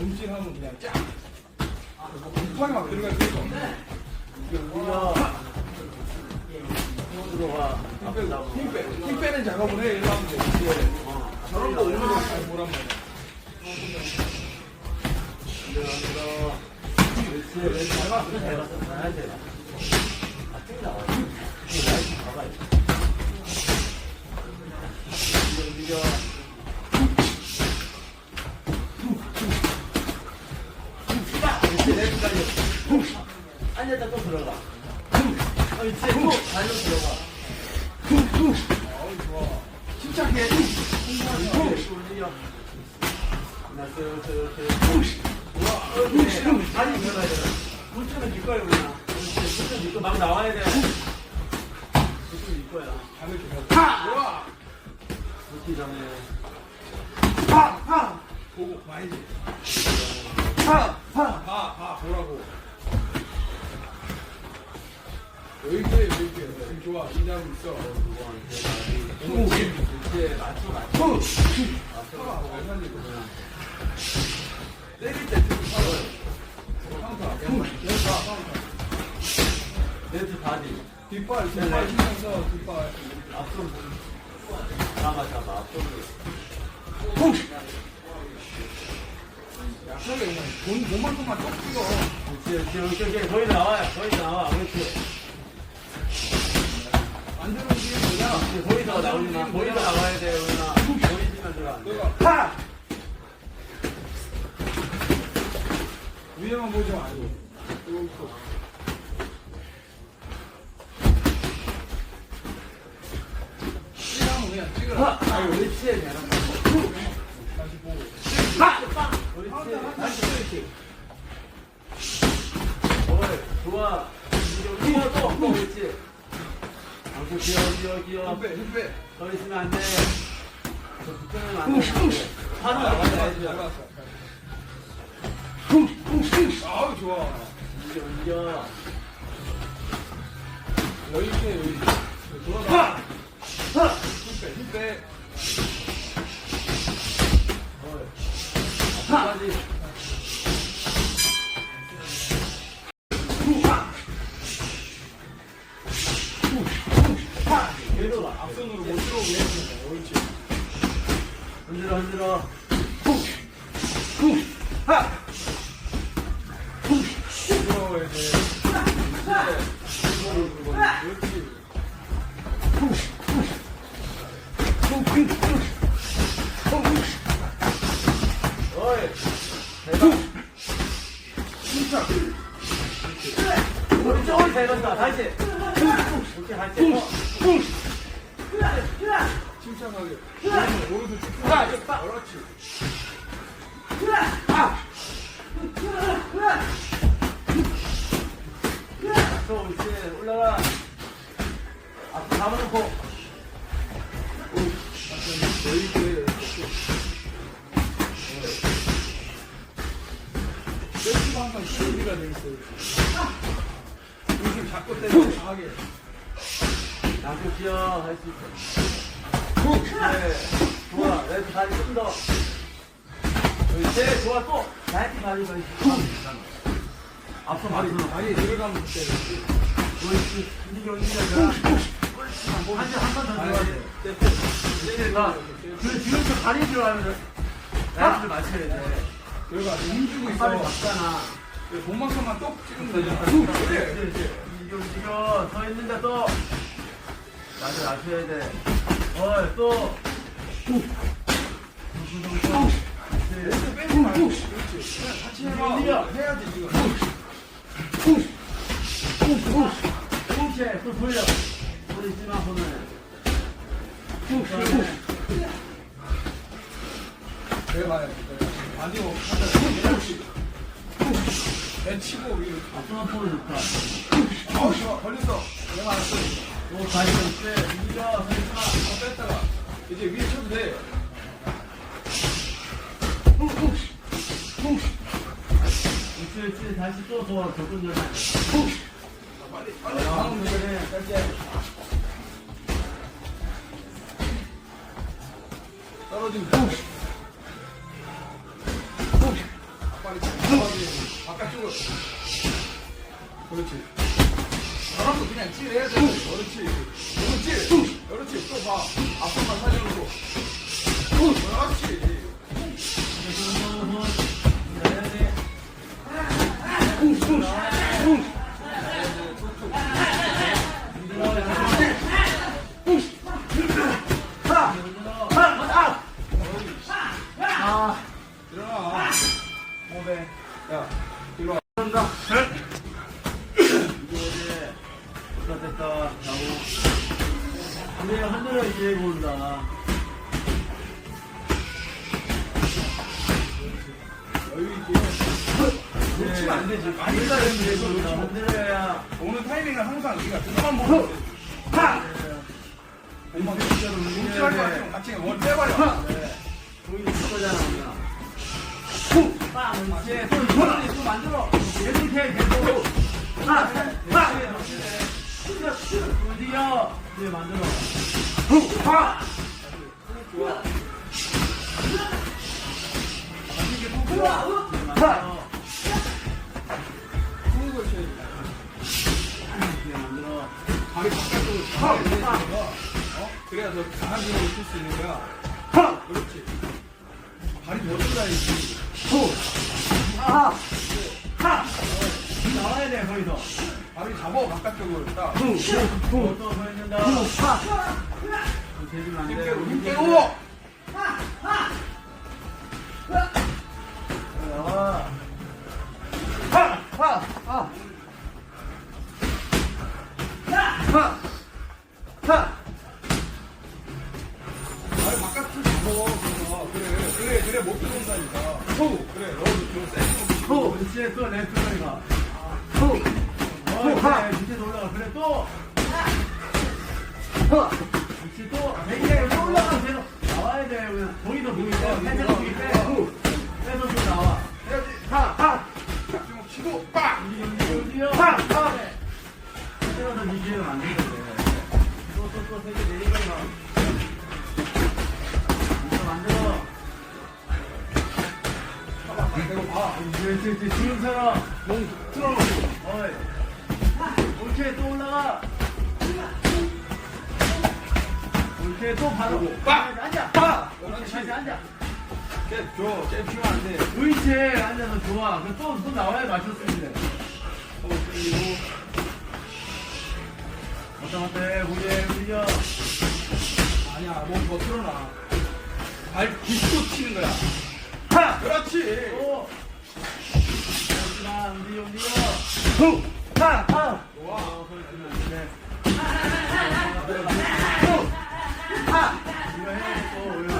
움찔하면 그냥 쫙. 뒷발이 막 들어갈 수가 없네. 우리가 들어가. 힘 빼고, 힘 빼. 힘 빼는 작업을 해. 이러면 돼. 이제 저런 거 오는 거잘 보란 말이야. 앉았다 또 들어가. 어, 이제 또 달려 들어가. 어우, 좋아. 침착해. 올려. 나서 이렇게 이렇게. 우와, 다리 들어가야 돼. 물처럼 밀 거야 그냥. 물처럼 밀고 막 나와야 돼. 물처럼 밀 거야. 밤에 좀 좋아. 물기 전에. 보고 봐야지. 봐, 보라고. 여기 있어, 여기 있어. 여기 좋아. 있어. 렌트 바디. 뒷발, 뒷발 치면서 뒷발. 앞손. 잡아 잡아 앞손. 약하게 그냥 돈, 돈만큼만 쭉 찍어. 그렇지 그렇지 그렇지 거의 나와요 거의 나와 그렇지. 안 들어오기엔 뭐냐? 이제 거의 더 나오지 마. 거의 더 나와야 돼 그러나. 보이지만 들어 안 돼. 너가 파. 위에만 보지 말고. 더있 올라가. 앞에 잡아놓고. 셀프가 항상 시비가 돼 있어요. 요즘 자꾸 때문에 강하게. 양쪽 기어 할 수 있어. 네. 좋아. 왼쪽 다리 좀 더. 네, 좋아. 또. 더 있어. 앞서 말이 다리 들어가면 그때. 옳지. 이겨, 이겨. 한번더 들어가야 돼. 가. 그저 다리 들어가면 나이트를 맞춰야 돼. 여기가 힘주고 있어. 팔을 잡잖아. 본만큼만 똑 찍으면 되잖아. 그래. 이겨, 이겨. 서 있는데 또. 나를 낮춰야 돼. 어, 또. 왼쪽 빼지 말고. 그렇지. 같이 해봐. 움직여. 해야지, 지금. 또 돌려. 손 있지만 손을. 내봐야지. 아니요. 그렇지. 배 치고 위로. 앞으로 손을 좋다. 어, 좋아. 걸렸어. 내가 알았어. 오, 다시 네, 밀어, 설마. 어, 뺐다가 이제 위에 쳐도 돼. 그렇지, 그렇지. 다시 또 더, 더 던져 빨리. 그렇지. 그렇지. 그렇지. 그렇지. 또 봐. 앞으로만 살려놓고. 그렇지. 아, 야, 일로 와. 이제 발이 바깥쪽으로 파! 파! 어? 그래야 더 강한 힘으로 칠수 있는 거야. 파! 그렇지. 발이 더 들어야지. 아! 하! 나와야 돼 거기서. 발이 잡아 바깥쪽으로 딱. 또 보여준다. 하! 힘 돼. 빼고 와. 파! 파! 파! 파! 파! 발을 바깥으로 잡아. 그래서. 그래 그래 그래 못 들어온다니까. 후! 그래 너도 좀 세게 호! 그렇지 또 레프트로 가. 호! 어, 그래 밑에 올라가. 그래 또. 그렇지 또. 대기해 여기 올라가. 계속 나와야 돼. 우리 보이도 보이 빼. 살짝 보이 빼. 빼서 좀 나와. 몸. 어이. 오케이 또 올라가. 오케이 또 바로. 빠! 앉아. 빠! 다시. 앉아. 쟤 줘. 쟤 피면 안 돼. 의체에 앉아서 좋아. 또, 또 나와야 돼. 어, 그리고 왔다 갔다 해. 우리에 우리야. 아니야. 몸더 틀어놔. 발 딛고 치는 거야. 하! 그렇지. 또. 그렇지만 우리 우리야. 후! 하! 아. 좋아. 어, 그렇지만 안 돼. 후! 하! 이거 해. 또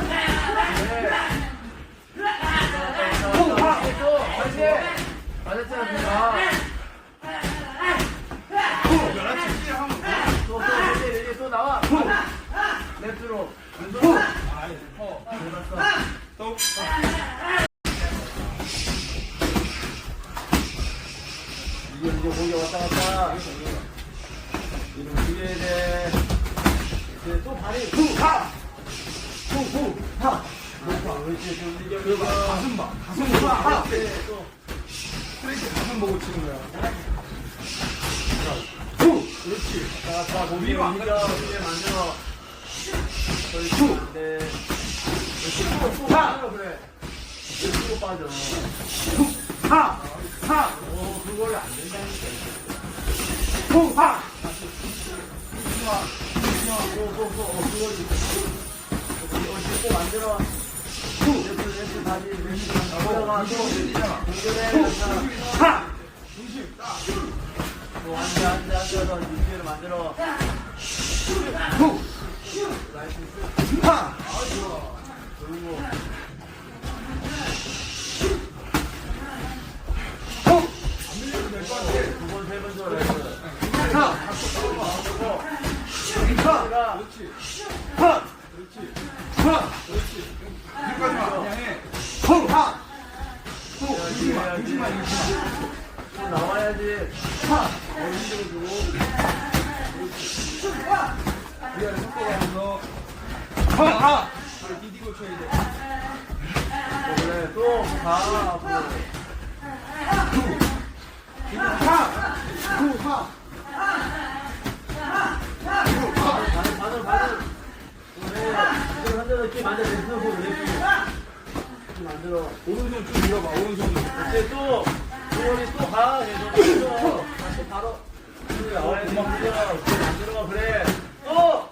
어. 이게 이제 목이 왔다. 이제 또 발이. 후! 하! 후, 후, 하. 가슴 봐. 가슴 봐. 하! 네, 또. 스트레이트 가슴 보고 치는 거야. 후! 그렇지. 자, 자, 몸이. 가지. 이제 만들어. 후! 네. 또 하. 그래. 또 빠져. 후! 하! 하! 오, 그걸 안 된다니까. 후! 하! 또, 또, 또, 어, 그걸. 이렇게 또 만들어. 올라가. 또, 후! 동전해. 후! 하! 앉아, 앉아, 앉아서 유지를 만들어. 후! 하! 그리고. 후! 안 밀려도 될것 같아. 두 번, 세번더 레프. 하! 하고, 내가 그렇지. 하! 그렇지. 하! 그렇지. 여기까지 와. 그냥 해. 후! 하! 또. 울지마. 울지마. 또 나와야지. 하! 머리 흔들어주고. 그렇지. 위아래 섞어가면서 하! 하! 바로 디디고 쳐야 돼. 그래, 또 가. 앞으로. 하! 후! 하! 반응, 반응, 반응. 그래, 이걸 흔들어, 이렇게 만들어, 이렇게 이렇게 만들어. 오른손 쭉 밀어봐. 오른손으로. 이제 또, 주머니 또 가. 계속 만들어. 다시 바로. 그래, 나와야 돼. 만들어. 그래, 만들어. 그래. 또!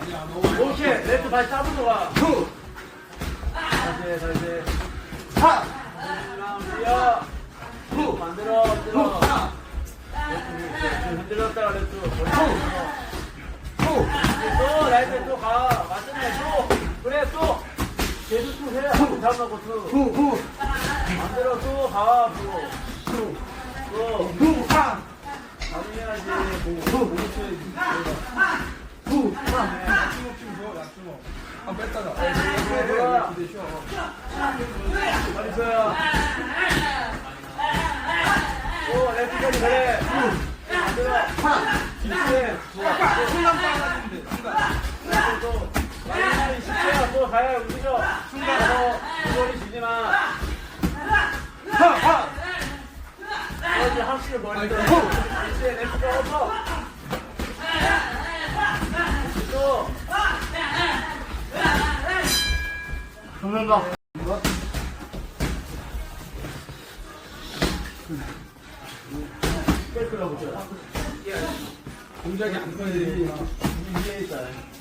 아니야. 너무 오케이. 레프트 발잡으로 가. 후! 다시 해, 다시 해. 하! 뛰어. 후! 만들어, 만들어. 흔들었다가 레프트. 후! 후! 또, 라이트 또 가. 맞잖아, 또. 그래, 또. 계속 또 해. 한번 잡아놓고 또. 후! 후! 만들어, 또 가. 후! 또. 후! 하! 가능해야지. 후! 후! 후! 하! 약주먹 좀 줘. 약주먹. 한 뺐다가. 그래. 기대 쉬어. 빨리 써요. 오, 레프트까지 그래. 만들어. 뒤에. 좋아. 순간 빨라지는데. 순 간. 또. 마지막에 10초야. 또 가야 움직여. 순간. 머리 주지 마. 하! 하! 어디 확실히 머리 들어. 이제 레프트 엎어. 또. 정면가. 뺄거라고 줘. 동작이 안. 위에 있다. 가볍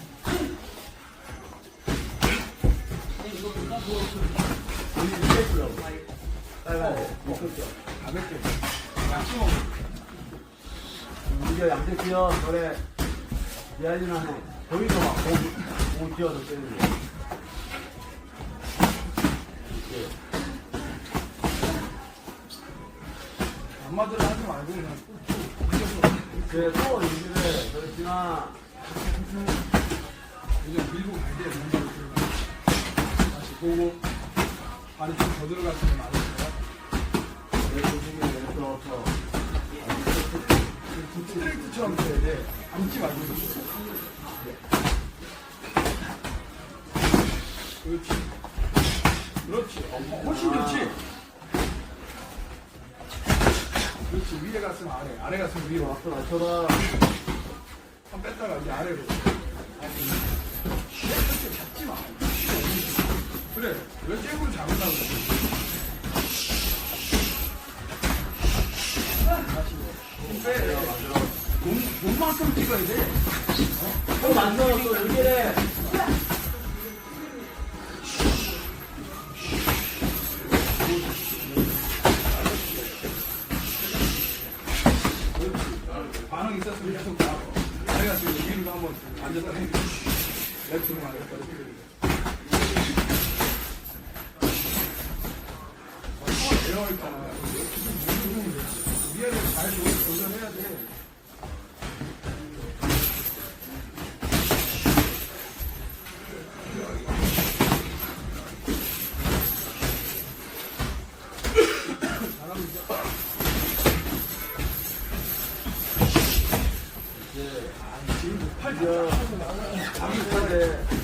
이게 양쪽 뛰어 노래 미안이나 해. 거기서 막 공, 공 뛰어서 때리는 거. 안 맞으려 하지 말고 그냥 쭉 밀어서. 그래 또 이기래 그렇지만 그냥 밀고 가야 돼. 보고. 발이 좀 더 들어갔으면 없어. 스트레이트처럼 쳐야 돼. 앉지 말고. 그렇지. 그렇지. 어, 훨씬 좋지. 그렇지. 위에 갔으면 아래, 아래 갔으면 위로. 앞서 맞춰라. 한 뺐다가 이제 아래로. 이렇게 잡지 마. 그래. 왜 잽으로 잡으려고 그래. 몸, 몸만큼 찍어야 돼. 또 만들어 또 이기 감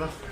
Bismillah.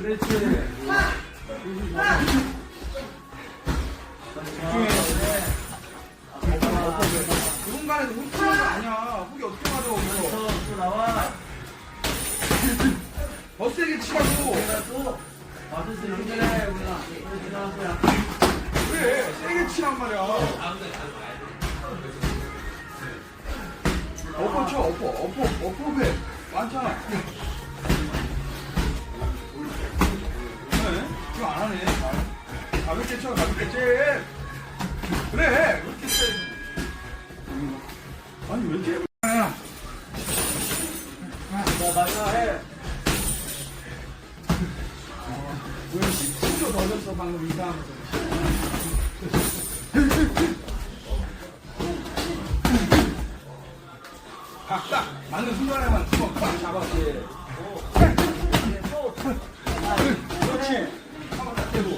그렇지. 누군가에서 훅 어떻게 맞아, 이거. 또, 또 나와. 더 세게 치라고. 내가 또 말이야. 엎어 쳐, 엎어, 엎어, 엎어 배. 많잖아. 네? 이거 안 하네. 아, 가볍게 쳐, 가볍게 쳐. 그래, 그렇게 쳐야지. 아니, 왜 이렇게. 야, 자 마지막 해. 왜 진짜 던졌어, 방금 이상하면 딱딱 맞는 순간에만 주먹 딱 잡았지. 그렇지. 한번 딱 대고.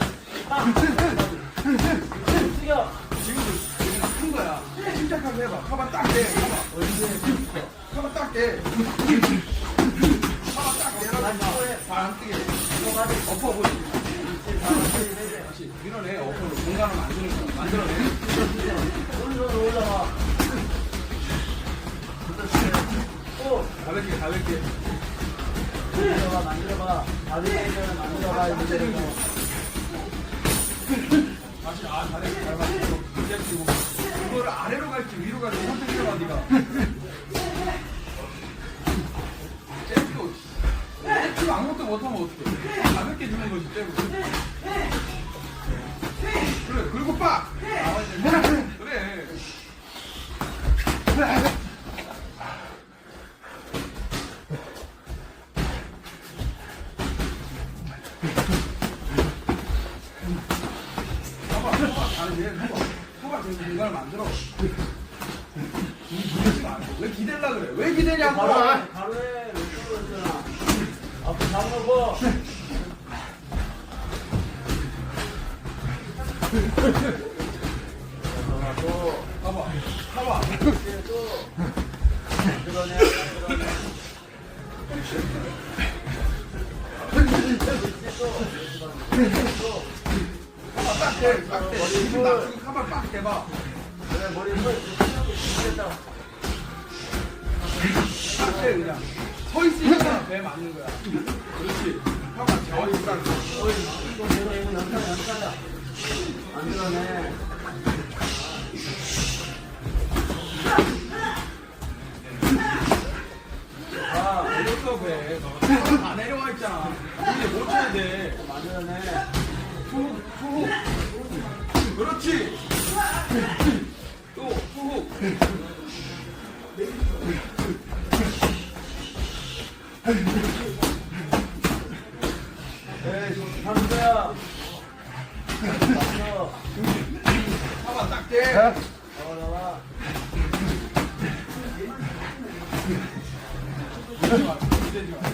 숙여. 지금 지금 큰 거야. 침착하게 해봐. 가만 딱 대. 어디에? 가만 딱 대. 가만 딱 대라고. 안 뜨게. 엎어보지. 다시 밀어내. 엎어로 공간을 만드는 거. 만들어내. 올라와. 오, 가볍게 가볍게. 만들어봐, 만들어봐. 가비에이션을 만들어봐, 이제. 아 이제 그리고 이거를 아래로 갈지 위로 갈지 선택해봐 네가 잽도 잽도 아무것도 못하면 어떡해 가볍게 주는 거지 잽을 그래 그리고 빡 그래 봐봐 왜 기대냐고 왼쪽으로 있잖아. 앞에 잡아놓고. 잡아놓고. 봐봐 봐봐 이제 또. 만들어내. 봐봐 딱대 딱대 지금 낮추고 카발 빡 대 봐 그래, 머리 서 됐다. 딱대 그냥 서 있으니까 배 맞는 거야. 그렇지. 또 내가 이거 연타야, 연타야. 만들어내. 아, 내렸어 배 다 내려와 있잖아. 이제 못 쳐야 돼. 만들어내. 푸훅 푸훅 그렇지. 또 푸훅 기대지 마 기대지 마